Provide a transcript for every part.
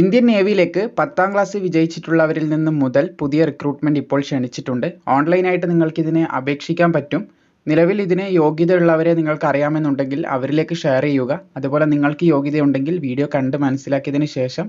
Indian നേവിയിലേക്ക് പത്താം class വിജയിച്ചിട്ടുള്ളവരിൽ നിന്നും മുതൽ പുതിയ റിക്രൂട്ട്മെന്റ് ഇപ്പോൾ ക്ഷണിച്ചിട്ടുണ്ട്. ഓൺലൈനായിട്ട് നിങ്ങൾക്ക് ഇതിനെ അപേക്ഷിക്കാൻ പറ്റും. നിലവിൽ ഇതിന് യോഗ്യതയുള്ളവരെ നിങ്ങൾക്ക് അറിയാമെന്നുണ്ടെങ്കിൽ അവരിലേക്ക് ഷെയർ ചെയ്യുക. അതുപോലെ നിങ്ങൾക്ക് യോഗ്യതയുണ്ടെങ്കിൽ വീഡിയോ കണ്ട് മനസ്സിലാക്കിയതിന് ശേഷം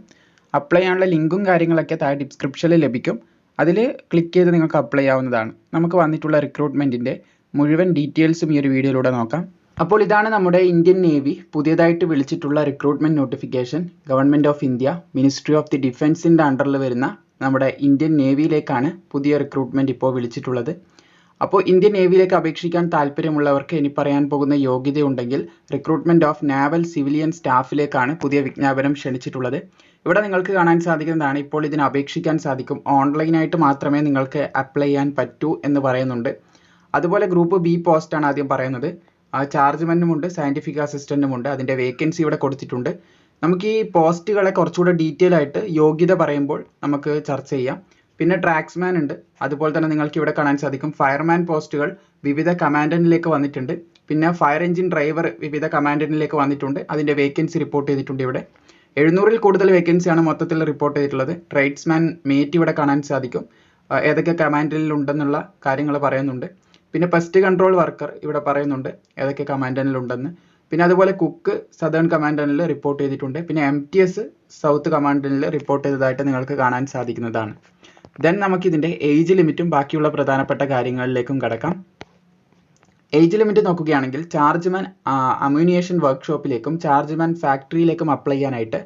അപ്ലൈ ചെയ്യാനുള്ള ലിങ്കും കാര്യങ്ങളൊക്കെ താഴെ ഡിസ്ക്രിപ്ഷനിൽ ലഭിക്കും. അതിൽ ക്ലിക്ക് ചെയ്ത് നിങ്ങൾക്ക് അപ്ലൈ ആവുന്നതാണ് നമുക്ക് വന്നിട്ടുള്ള റിക്രൂട്ട്മെന്റിന്റെ മുഴുവൻ ഡീറ്റെയിൽസും ഈ ഒരു വീഡിയോയിലൂടെ നോക്കാം. അപ്പോൾ ഇതാണ് നമ്മുടെ ഇന്ത്യൻ നേവി. പുതിയതായിട്ട് വിളിച്ചിട്ടുള്ള recruitment notification government of India ministry of the ഡിഫൻസിന്റെ അണ്ടറിൽ വരുന്ന നമ്മുടെ ഇന്ത്യൻ നേവിയിലേക്കാണ് പുതിയ റിക്രൂട്ട്മെന്റ് ഇപ്പോൾ വിളിച്ചിട്ടുള്ളത്. അപ്പോൾ ഇന്ത്യൻ നേവിയിലേക്ക് അപേക്ഷിക്കാൻ താല്പര്യമുള്ളവർക്ക് ഇനി പറയാൻ പോകുന്ന യോഗ്യതയുണ്ടെങ്കിൽ റിക്രൂട്ട്മെന്റ് ഓഫ് നാവൽ സിവിലിയൻ സ്റ്റാഫിലേക്കാണ് പുതിയ വിജ്ഞാപനം ക്ഷണിച്ചിട്ടുള്ളത്. ഇവിടെ നിങ്ങൾക്ക് കാണാൻ സാധിക്കുന്നതാണ് ഇപ്പോൾ ഇതിന് അപേക്ഷിക്കാൻ സാധിക്കും. ഓൺലൈനായിട്ട് മാത്രമേ നിങ്ങൾക്ക് അപ്ലൈ ചെയ്യാൻ പറ്റൂ എന്ന് പറയുന്നുണ്ട്. അതുപോലെ ഗ്രൂപ്പ് ബി പോസ്റ്റാണ് ആദ്യം പറയുന്നത്. ചാർജ്മെന്റും ഉണ്ട് സയന്റിഫിക് അസിസ്റ്റന്റും ഉണ്ട് അതിന്റെ വേക്കൻസി ഇവിടെ കൊടുത്തിട്ടുണ്ട്. നമുക്ക് ഈ പോസ്റ്റുകളെ കുറച്ചുകൂടെ ഡീറ്റെയിൽ ആയിട്ട് യോഗ്യത പറയുമ്പോൾ നമുക്ക് ചർച്ച ചെയ്യാം. പിന്നെ ട്രാക്സ്മാൻ ഉണ്ട് അതുപോലെ തന്നെ നിങ്ങൾക്ക് ഇവിടെ കാണാൻ സാധിക്കും. ഫയർമാൻ പോസ്റ്റുകൾ വിവിധ കമാൻഡനിലേക്ക് വന്നിട്ടുണ്ട്. പിന്നെ ഫയർ എഞ്ചിൻ ഡ്രൈവർ വിവിധ കമാൻഡനിലേക്ക് വന്നിട്ടുണ്ട്. അതിന്റെ വേക്കൻസി റിപ്പോർട്ട് ചെയ്തിട്ടുണ്ട് ഇവിടെ. എഴുന്നൂറിൽ കൂടുതൽ വേക്കൻസിയാണ് മൊത്തത്തിൽ റിപ്പോർട്ട് ചെയ്തിട്ടുള്ളത്. ട്രേഡ്സ്മാൻ മേറ്റ് ഇവിടെ കാണാൻ സാധിക്കും. ഏതൊക്കെ കമാൻഡിൽ ഉണ്ടെന്നുള്ള കാര്യങ്ങൾ പറയുന്നുണ്ട്. പിന്നെ ഫസ്റ്റ് കൺട്രോൾ വർക്കർ ഇവിടെ പറയുന്നുണ്ട് ഏതൊക്കെ കമാൻഡനിൽ ഉണ്ടെന്ന്. പിന്നെ അതുപോലെ കുക്ക് സദേൺ കമാൻഡനിൽ റിപ്പോർട്ട് ചെയ്തിട്ടുണ്ട്. പിന്നെ എം ടി എസ് സൗത്ത് കമാൻഡനിൽ റിപ്പോർട്ട് ചെയ്തതായിട്ട് നിങ്ങൾക്ക് കാണാൻ സാധിക്കുന്നതാണ്. ദെൻ നമുക്കിതിന്റെ ഏജ് ലിമിറ്റും ബാക്കിയുള്ള പ്രധാനപ്പെട്ട കാര്യങ്ങളിലേക്കും കടക്കാം. ഏജ് ലിമിറ്റ് നോക്കുകയാണെങ്കിൽ ചാർജ്മാൻ അമ്യൂണിയേഷൻ വർക്ക്ഷോപ്പിലേക്കും ചാർജ്മാൻ ഫാക്ടറിയിലേക്കും അപ്ലൈ ചെയ്യാനായിട്ട്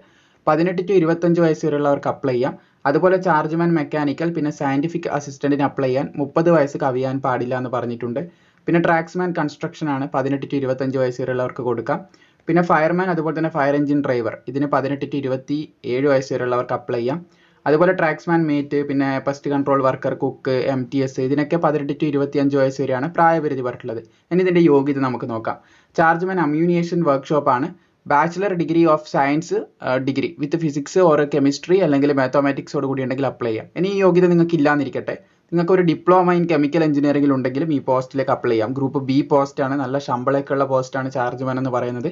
പതിനെട്ട് ടു ഇരുപത്തഞ്ച് വയസ്സ് വരെയുള്ളവർക്ക് അപ്ലൈ ചെയ്യാം. അതുപോലെ ചാർജ്മാൻ മെക്കാനിക്കൽ പിന്നെ സയന്റിഫിക് അസിസ്റ്റന്റിന് അപ്ലൈ ചെയ്യാൻ മുപ്പത് വയസ്സ് കവിയാൻ പാടില്ല എന്ന് പറഞ്ഞിട്ടുണ്ട്. പിന്നെ ട്രാക്സ്മാൻ കൺസ്ട്രക്ഷൻ ആണ് പതിനെട്ട് ടു ഇരുപത്തഞ്ച് വയസ്സ് വരെയുള്ളവർക്ക് കൊടുക്കാം. പിന്നെ ഫയർമാൻ അതുപോലെ തന്നെ ഫയർ എഞ്ചിൻ ഡ്രൈവർ ഇതിന് പതിനെട്ട് ടു ഇരുപത്തി ഏഴ് വയസ്സ് വരെയുള്ളവർക്ക് അപ്ലൈ ചെയ്യാം. അതുപോലെ ട്രാക്സ്മാൻ മേറ്റ് പിന്നെ pest control worker cook M T S ഇതിനൊക്കെ പതിനെട്ട് ടു ഇരുപത്തി അഞ്ച് വയസ്സ് വരെയാണ് പ്രായപരിധി പറഞ്ഞിട്ടുള്ളത്. ഇനി ഇതിന്റെ യോഗ്യത നമുക്ക് നോക്കാം. Chargeman ammunition വർക്ക്ഷോപ്പാണ് bachelor degree of science degree with physics or chemistry അല്ലെങ്കിൽ മാത്തമാറ്റിക്സോട് കൂടി ഉണ്ടെങ്കിൽ അപ്ലൈ ചെയ്യാം. ഇനി ഈ യോഗ്യത നിങ്ങൾക്ക് ഇല്ലാന്നിരിക്കട്ടെ നിങ്ങൾക്ക് ഒരു ഡിപ്ലോമ ഇൻ കെമിക്കൽ എഞ്ചിനീയറിംഗിൽ ഉണ്ടെങ്കിലും ഈ പോസ്റ്റിലേക്ക് അപ്ലൈ ചെയ്യാം. ഗ്രൂപ്പ് ബി പോസ്റ്റ് ആണ്. നല്ല ശമ്പളമൊക്കെ ഉള്ള പോസ്റ്റാണ് ചാർജ്മാൻ എന്ന് പറയുന്നത്.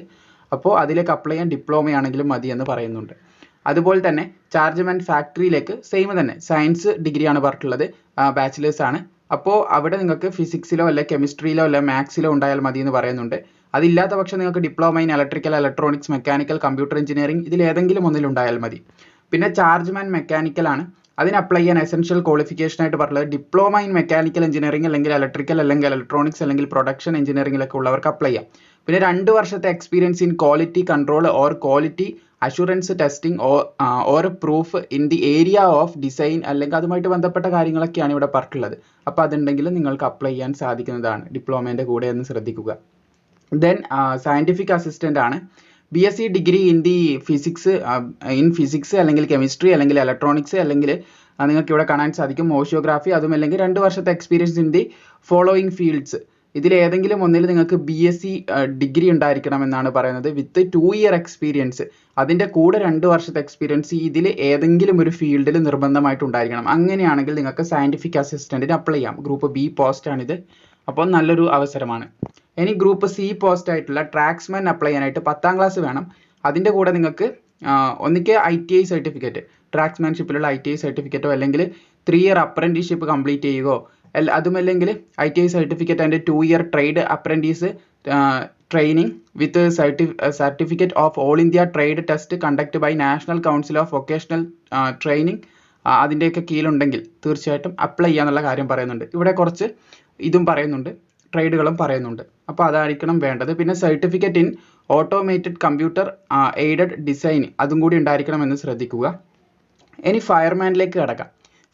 അപ്പോൾ അതിലേക്ക് അപ്ലൈ ചെയ്യാൻ ഡിപ്ലോമയാണെങ്കിലും മതി എന്ന് പറയുന്നുണ്ട്. അതുപോലെ തന്നെ ചാർജ്മാൻ ഫാക്ടറിയിലേക്ക് സെയിം തന്നെ. സയൻസ് ഡിഗ്രിയാണ് പറഞ്ഞിട്ടുള്ളത്. ബാച്ചിലേഴ്സ് ആണ്. അപ്പോൾ അവിടെ നിങ്ങൾക്ക് ഫിസിക്സിലോ അല്ലെ കെമിസ്ട്രിയിലോ അല്ലെ മാത്സിലോ ഉണ്ടായാൽ മതി എന്ന് പറയുന്നുണ്ട്. അതില്ലാത്ത പക്ഷം നിങ്ങൾക്ക് diploma in electrical electronics mechanical computer engineering ഇതിൽ ഏതെങ്കിലും ഒന്നിലുണ്ടായാൽ മതി. പിന്നെ ചാർജ്മാൻ മെക്കാനിക്കൽ ആണ്. അതിന് അപ്ലൈ ചെയ്യാൻ എസെൻഷ്യൽ ക്വാളിഫിക്കേഷൻ ആയിട്ട് പറഞ്ഞത് ഡിപ്ലോമ ഇൻ മെക്കാനിക്കൽ എഞ്ചിനീയറിംഗ് അല്ലെങ്കിൽ ഇലക്ട്രിക്കൽ അല്ലെങ്കിൽ ഇലക്ട്രോണിക്സ് അല്ലെങ്കിൽ പ്രൊഡക്ഷൻ എഞ്ചിനീയറിംഗിലൊക്കെ ഉള്ളവർക്ക് അപ്ലൈ ചെയ്യാം. പിന്നെ രണ്ട് വർഷത്തെ experience in quality control or quality assurance testing or proof in the area of design അല്ലെങ്കിൽ അതുമായിട്ട് ബന്ധപ്പെട്ട കാര്യങ്ങളൊക്കെയാണ് ഇവിടെ പറഞ്ഞിട്ടുള്ളത്. അപ്പോൾ അതുണ്ടെങ്കിൽ നിങ്ങൾക്ക് അപ്ലൈ ചെയ്യാൻ സാധിക്കുന്നതാണ് ഡിപ്ലോമേന്റെ കൂടെ എന്ന് ശ്രദ്ധിക്കുക. ദെൻ സയന്റിഫിക് അസിസ്റ്റന്റ് ആണ്. B S C degree in the physics in physics അല്ലെങ്കിൽ കെമിസ്ട്രി അല്ലെങ്കിൽ ഇലക്ട്രോണിക്സ് അല്ലെങ്കിൽ നിങ്ങൾക്ക് ഇവിടെ കാണാൻ സാധിക്കും. ഓഷിയോഗ്രാഫി അതും അല്ലെങ്കിൽ രണ്ട് വർഷത്തെ experience in the following fields ഇതിൽ ഏതെങ്കിലും ഒന്നിൽ നിങ്ങൾക്ക് ബി എസ് സി ഡിഗ്രി ഉണ്ടായിരിക്കണം എന്നാണ് പറയുന്നത്. വിത്ത് ടു ഇയർ എക്സ്പീരിയൻസ് അതിന്റെ കൂടെ രണ്ട് വർഷത്തെ എക്സ്പീരിയൻസ് ഇതിൽ ഏതെങ്കിലും ഒരു ഫീൽഡിൽ നിർബന്ധമായിട്ട് ഉണ്ടായിരിക്കണം. അങ്ങനെയാണെങ്കിൽ നിങ്ങൾക്ക് സയന്റിഫിക് അസിസ്റ്റന്റിന് അപ്ലൈ ചെയ്യാം. ഗ്രൂപ്പ് ബി പോസ്റ്റാണിത് അപ്പോൾ നല്ലൊരു അവസരമാണ്. ഇനി ഗ്രൂപ്പ് സി പോസ്റ്റ് ആയിട്ടുള്ള ട്രാക്സ്മാൻ അപ്ലൈ ചെയ്യാനായിട്ട് പത്താം ക്ലാസ് വേണം. അതിന്റെ കൂടെ നിങ്ങൾക്ക് ഒന്നിക്ക് ഐ ടി ഐ സർട്ടിഫിക്കറ്റ് ട്രാക്സ്മാൻഷിപ്പിലുള്ള ഐ ടി ഐ സർട്ടിഫിക്കറ്റോ അല്ലെങ്കിൽ ത്രീ ഇയർ അപ്രന്റീഷിപ്പ് കംപ്ലീറ്റ് ചെയ്യുകയോ അതുമല്ലെങ്കിൽ I T I certificate and two year trade apprentice training with certi certificate of all India trade test conduct by national council of vocational training അതിന്റെയൊക്കെ കീഴിലുണ്ടെങ്കിൽ തീർച്ചയായിട്ടും apply ചെയ്യാന്നുള്ള കാര്യം പറയുന്നുണ്ട്. ഇവിടെ കുറച്ച് ഇതും പറയുന്നുണ്ട്. ട്രേഡുകളും പറയുന്നുണ്ട്. അപ്പോൾ അതായിരിക്കണം വേണ്ടത്. പിന്നെ certificate in automated computer aided design അതും കൂടി ഉണ്ടായിരിക്കണമെന്ന് ശ്രദ്ധിക്കുക. ഇനി ഫയർമാനിലേക്ക് കടക്കാം.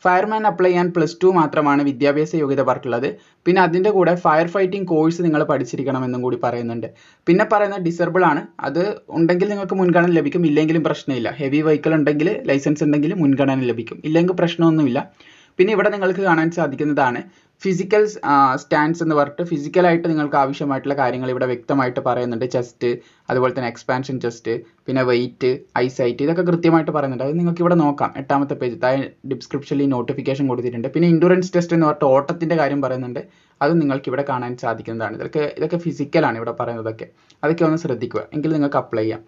ഫയർമാൻ അപ്ലൈ ചെയ്യാൻ പ്ലസ് ടു മാത്രമാണ് വിദ്യാഭ്യാസ യോഗ്യത പറഞ്ഞിട്ടുള്ളത് പിന്നെ അതിന്റെ കൂടെ ഫയർ ഫൈറ്റിംഗ് കോഴ്സ് നിങ്ങൾ പഠിച്ചിരിക്കണമെന്നും കൂടി പറയുന്നുണ്ട്. പിന്നെ പറയുന്നത് ഡിസേബിൾ ആണ്. അത് ഉണ്ടെങ്കിൽ നിങ്ങൾക്ക് മുൻഗണന ലഭിക്കും. ഇല്ലെങ്കിലും പ്രശ്നമില്ല. ഹെവി വെഹിക്കിൾ ഉണ്ടെങ്കിൽ ലൈസൻസ് ഉണ്ടെങ്കിൽ മുൻഗണന ലഭിക്കും. ഇല്ലെങ്കിൽ പ്രശ്നമൊന്നുമില്ല. പിന്നെ ഇവിടെ നിങ്ങൾക്ക് കാണാൻ സാധിക്കുന്നതാണ് ഫിസിക്കൽ സ്റ്റാൻസ് എന്ന് പറഞ്ഞിട്ട് ഫിസിക്കലായിട്ട് നിങ്ങൾക്ക് ആവശ്യമായിട്ടുള്ള കാര്യങ്ങൾ ഇവിടെ വ്യക്തമായിട്ട് പറയുന്നുണ്ട്. ചെസ്റ്റ് അതുപോലെ തന്നെ എക്സ്പാൻഷൻ ചെസ്റ്റ് പിന്നെ വെയിറ്റ് ഐസൈറ്റ് ഇതൊക്കെ കൃത്യമായിട്ട് പറയുന്നുണ്ട്. അത് നിങ്ങൾക്ക് ഇവിടെ നോക്കാം. എട്ടാമത്തെ പേജ് താഴെ ഡിസ്ക്രിപ്ഷനിൽ നോട്ടിഫിക്കേഷൻ കൊടുത്തിട്ടുണ്ട്. പിന്നെ ഇൻഡുറൻസ് ടെസ്റ്റ് എന്ന് പറഞ്ഞിട്ട് ഓട്ടത്തിന്റെ കാര്യം പറയുന്നുണ്ട്. അത് നിങ്ങൾക്ക് ഇവിടെ കാണാൻ സാധിക്കുന്നതാണ്. ഇതൊക്കെ ഇതൊക്കെ ഫിസിക്കലാണ് ഇവിടെ പറയുന്നതൊക്കെ. അതൊക്കെ ഒന്ന് ശ്രദ്ധിക്കുക. എങ്കിൽ നിങ്ങൾക്ക് അപ്ലൈ ചെയ്യാം.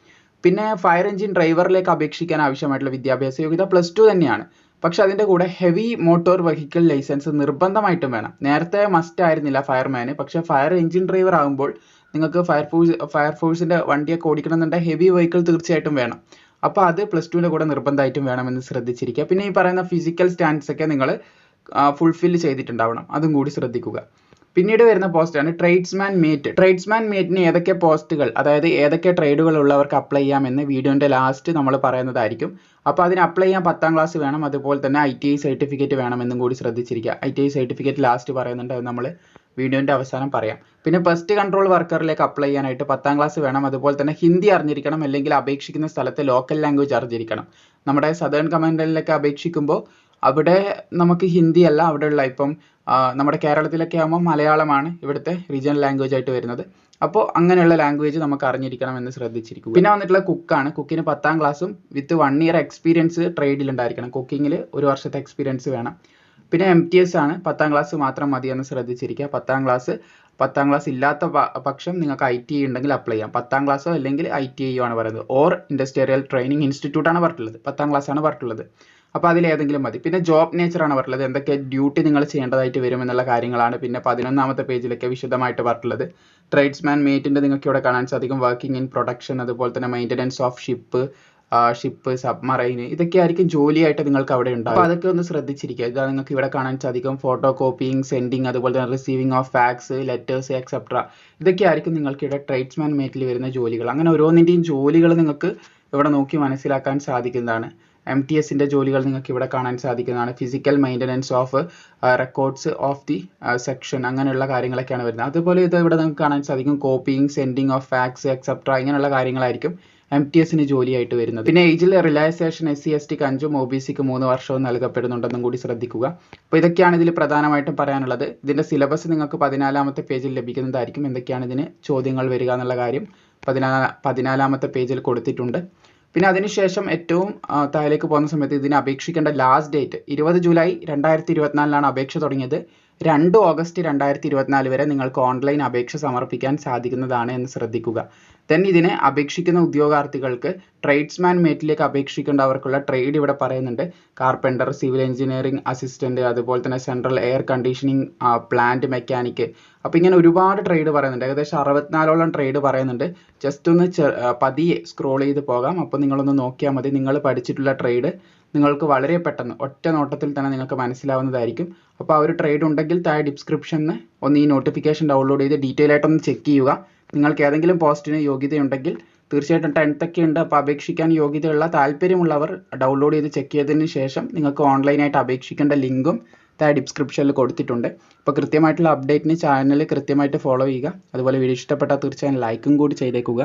പിന്നെ ഫയർ എഞ്ചിൻ ഡ്രൈവറിലേക്ക് അപേക്ഷിക്കാൻ ആവശ്യമായിട്ടുള്ള വിദ്യാഭ്യാസ യോഗ്യത പ്ലസ് ടു തന്നെയാണ്. പക്ഷെ അതിന്റെ കൂടെ ഹെവി മോട്ടോർ വെഹിക്കിൾ ലൈസൻസ് നിർബന്ധമായിട്ടും വേണം. നേരത്തെ മസ്റ്റ് ആയിരുന്നില്ല ഫയർമാന് പക്ഷെ ഫയർ എഞ്ചിൻ ഡ്രൈവർ ആകുമ്പോൾ നിങ്ങൾക്ക് ഫയർഫോഴ്സ് ഫയർഫോഴ്സിന്റെ വണ്ടിയൊക്കെ ഓടിക്കണമെന്നുണ്ടെങ്കിൽ ഹെവി വെഹിക്കിൾ തീർച്ചയായിട്ടും വേണം. അപ്പോൾ അത് പ്ലസ് ടുവിന്റെ കൂടെ നിർബന്ധമായിട്ടും വേണമെന്ന് ശ്രദ്ധിച്ചിരിക്കുക. പിന്നെ ഈ പറയുന്ന ഫിസിക്കൽ സ്റ്റാൻഡ്സ് ഒക്കെ നിങ്ങൾ ഫുൾഫിൽ ചെയ്തിട്ടുണ്ടാവണം. അതും കൂടി ശ്രദ്ധിക്കുക. പിന്നീട് വരുന്ന പോസ്റ്റാണ് ട്രേഡ്സ്മാൻ മേറ്റ് ട്രേഡ്സ്മാൻ മേറ്റിന് ഏതൊക്കെ പോസ്റ്റുകൾ അതായത് ഏതൊക്കെ ട്രേഡുകൾ ഉള്ളവർക്ക് അപ്ലൈ ചെയ്യാമെന്ന് വീഡിയോന്റെ ലാസ്റ്റ് നമ്മൾ പറയുന്നതായിരിക്കും. അപ്പോൾ അതിന് അപ്ലൈ ചെയ്യാൻ പത്താം ക്ലാസ് വേണം അതുപോലെ തന്നെ ഐ ടി ഐ സർട്ടിഫിക്കറ്റ് വേണമെന്നും കൂടി ശ്രദ്ധിച്ചിരിക്കുക. I T I certificate last പറയുന്നുണ്ട് അത് നമ്മൾ വീഡിയോന്റെ അവസാനം പറയാം. പിന്നെ പെസ്റ്റ് കൺട്രോൾ വർക്കറിലേക്ക് അപ്ലൈ ചെയ്യാനായിട്ട് പത്താം ക്ലാസ് വേണം അതുപോലെ തന്നെ ഹിന്ദി അറിഞ്ഞിരിക്കണം അല്ലെങ്കിൽ അപേക്ഷിക്കുന്ന സ്ഥലത്തെ ലോക്കൽ ലാംഗ്വേജ് അറിഞ്ഞിരിക്കണം. നമ്മുടെ സദേൺ കമാൻഡലിലൊക്കെ അപേക്ഷിക്കുമ്പോൾ അവിടെ നമുക്ക് ഹിന്ദി അല്ല അവിടെയുള്ള ഇപ്പം നമ്മുടെ കേരളത്തിലൊക്കെ ആകുമ്പോൾ മലയാളമാണ് ഇവിടുത്തെ റീജിയണൽ ലാംഗ്വേജ് ആയിട്ട് വരുന്നത്. അപ്പോൾ അങ്ങനെയുള്ള ലാംഗ്വേജ് നമുക്ക് അറിഞ്ഞിരിക്കണം എന്ന് ശ്രദ്ധിച്ചിരിക്കും പിന്നെ വന്നിട്ടുള്ള കുക്കാണ് കുക്കിന് പത്താം ക്ലാസ്സും വിത്ത് വൺ ഇയർ എക്സ്പീരിയൻസ് ട്രേഡിൽ ഉണ്ടായിരിക്കണം. കുക്കിങ്ങിൽ ഒരു വർഷത്തെ എക്സ്പീരിയൻസ് വേണം. പിന്നെ എം ടി എസ് ആണ്. പത്താം ക്ലാസ് മാത്രം മതി എന്ന് ശ്രദ്ധിച്ചിരിക്കുക. പത്താം ക്ലാസ് പത്താം ക്ലാസ് ഇല്ലാത്ത പക്ഷം നിങ്ങൾക്ക് ഐ ടി ഉണ്ടെങ്കിൽ അപ്ലൈ ചെയ്യാം. പത്താം ക്ലാസ്സോ അല്ലെങ്കിൽ ഐ ടി ഐ ആണ് പറയുന്നത്. ഓർ ഇൻഡസ്ട്രിയൽ ട്രെയിനിങ് ഇൻസ്റ്റിറ്റ്യൂട്ട് ആണ് പറഞ്ഞിട്ടുള്ളത്. പത്താം ക്ലാസ് ആണ് പറഞ്ഞിട്ടുള്ളത്. അപ്പോൾ അതിൽ ഏതെങ്കിലും മതി. പിന്നെ ജോബ് നേച്ചർ ആണ് പറഞ്ഞത് എന്തൊക്കെ ഡ്യൂട്ടി നിങ്ങൾ ചെയ്യേണ്ടതായിട്ട് വരും എന്നുള്ള കാര്യങ്ങളാണ് പിന്നെ പതിനൊന്നാമത്തെ പേജിലൊക്കെ വിശദമായിട്ട് പറഞ്ഞിട്ടുള്ളത്. ട്രേഡ്സ്മാൻ മേറ്റിന്റെ നിങ്ങൾക്ക് ഇവിടെ കാണാൻ സാധിക്കും. വർക്കിംഗ് ഇൻ പ്രൊഡക്ഷൻ അതുപോലെ തന്നെ maintenance of ship ship submarine ഇതൊക്കെ ആയിരിക്കും ജോലിയായിട്ട് നിങ്ങൾക്ക് അവിടെ ഉണ്ടാവും അപ്പോൾ അതൊക്കെ ഒന്ന് ശ്രദ്ധിച്ചിരിക്കുക. ഇതാ നിങ്ങൾക്ക് ഇവിടെ കാണാൻ സാധിക്കും. ഫോട്ടോ കോപ്പിയിങ് സെൻഡിങ് അതുപോലെ തന്നെ receiving of fax letters etcetera ഇതൊക്കെ ആയിരിക്കും നിങ്ങൾക്ക് ഇവിടെ ട്രേഡ്സ്മാൻ മേറ്റിൽ വരുന്ന ജോലികൾ. അങ്ങനെ ഓരോന്നിന്റെയും ജോലികൾ നിങ്ങൾക്ക് ഇവിടെ നോക്കി മനസ്സിലാക്കാൻ സാധിക്കുന്നതാണ്. എം ടി എസിന്റെ ജോലികൾ നിങ്ങൾക്ക് ഇവിടെ കാണാൻ സാധിക്കുന്നതാണ്. Physical maintenance of records of the section അങ്ങനെയുള്ള കാര്യങ്ങളൊക്കെയാണ് വരുന്നത്. അതുപോലെ ഇത് ഇവിടെ നിങ്ങൾക്ക് കാണാൻ സാധിക്കും. Copying sending of fax etcetera ഇങ്ങനെയുള്ള കാര്യങ്ങളായിരിക്കും എം ടി എസിന് ജോലിയായിട്ട് വരുന്നത്. പിന്നെ ഏജിൽ റിലാക്സേഷൻ എസ് സി എസ് ടിക്ക് അഞ്ചും ഒ ബി സിക്ക് മൂന്ന് വർഷവും നൽകപ്പെടുന്നുണ്ടെന്നും കൂടി ശ്രദ്ധിക്കുക. അപ്പോൾ ഇതൊക്കെയാണ് ഇതിൽ പ്രധാനമായിട്ടും പറയാനുള്ളത്. ഇതിന്റെ സിലബസ് നിങ്ങൾക്ക് പതിനാലാമത്തെ പേജിൽ ലഭിക്കുന്നതായിരിക്കും. എന്തൊക്കെയാണ് ഇതിന് ചോദ്യങ്ങൾ വരിക എന്നുള്ള കാര്യം പതിനാ പതിനാലാമത്തെ പേജിൽ കൊടുത്തിട്ടുണ്ട്. പിന്നെ അതിനുശേഷം ഏറ്റവും താഴേക്ക് പോകുന്ന സമയത്ത് ഇതിന് അപേക്ഷിക്കേണ്ട ലാസ്റ്റ് ഡേറ്റ് ഇരുപത് ജൂലൈ രണ്ടായിരത്തി ഇരുപത്തിനാലിനാണ് അപേക്ഷ തുടങ്ങിയത്. രണ്ട് ഓഗസ്റ്റ് രണ്ടായിരത്തി ഇരുപത്തിനാല് വരെ നിങ്ങൾക്ക് ഓൺലൈൻ അപേക്ഷ സമർപ്പിക്കാൻ സാധിക്കുന്നതാണ് എന്ന് ശ്രദ്ധിക്കുക. ദെൻ ഇതിനെ അപേക്ഷിക്കുന്ന ഉദ്യോഗാർത്ഥികൾക്ക് ട്രേഡ്സ്മാൻ മേറ്റിലേക്ക് അപേക്ഷിക്കേണ്ടവർക്കുള്ള ട്രേഡ് ഇവിടെ പറയുന്നുണ്ട്. കാർപ്പന്റർ സിവിൽ എഞ്ചിനീയറിംഗ് അസിസ്റ്റന്റ് അതുപോലെ തന്നെ central air conditioning plant mechanic അപ്പോൾ ഇങ്ങനെ ഒരുപാട് ട്രേഡ് പറയുന്നുണ്ട്. ഏകദേശം അറുപത്തിനാലോളം ട്രേഡ് പറയുന്നുണ്ട്. ജസ്റ്റ് ഒന്ന് പതിയെ സ്ക്രോൾ ചെയ്ത് പോകാം. അപ്പോൾ നിങ്ങളൊന്ന് നോക്കിയാൽ മതി. നിങ്ങൾ പഠിച്ചിട്ടുള്ള ട്രേഡ് നിങ്ങൾക്ക് വളരെ പെട്ടെന്ന് ഒറ്റ നോട്ടത്തിൽ തന്നെ നിങ്ങൾക്ക് മനസ്സിലാവുന്നതായിരിക്കും. അപ്പോൾ ആ ഒരു ട്രേഡ് ഉണ്ടെങ്കിൽ താഴെ ഡിസ്ക്രിപ്ഷനിൽ ഒന്ന് ഈ നോട്ടിഫിക്കേഷൻ ഡൗൺലോഡ് ചെയ്ത് ഡീറ്റെയിൽ ആയിട്ടൊന്ന് ചെക്ക് ചെയ്യുക. നിങ്ങൾക്ക് ഏതെങ്കിലും പോസ്റ്റിന് യോഗ്യതയുണ്ടെങ്കിൽ തീർച്ചയായിട്ടും ടെൻത്ത് ഒക്കെ ഉണ്ട്. അപ്പോൾ അപേക്ഷിക്കാൻ യോഗ്യതയുള്ള താല്പര്യമുള്ളവർ ഡൗൺലോഡ് ചെയ്ത് ചെക്ക് ചെയ്തതിന് ശേഷം നിങ്ങൾക്ക് ഓൺലൈനായിട്ട് അപേക്ഷിക്കേണ്ട ലിങ്കും താഴെ ഡിസ്ക്രിപ്ഷനിൽ കൊടുത്തിട്ടുണ്ട്. അപ്പോൾ കൃത്യമായിട്ടുള്ള അപ്ഡേറ്റിന് ചാനൽ കൃത്യമായിട്ട് ഫോളോ ചെയ്യുക. അതുപോലെ വീഡിയോ ഇഷ്ടപ്പെട്ടാൽ തീർച്ചയായും ലൈക്കും കൂടി ചെയ്തേക്കുക.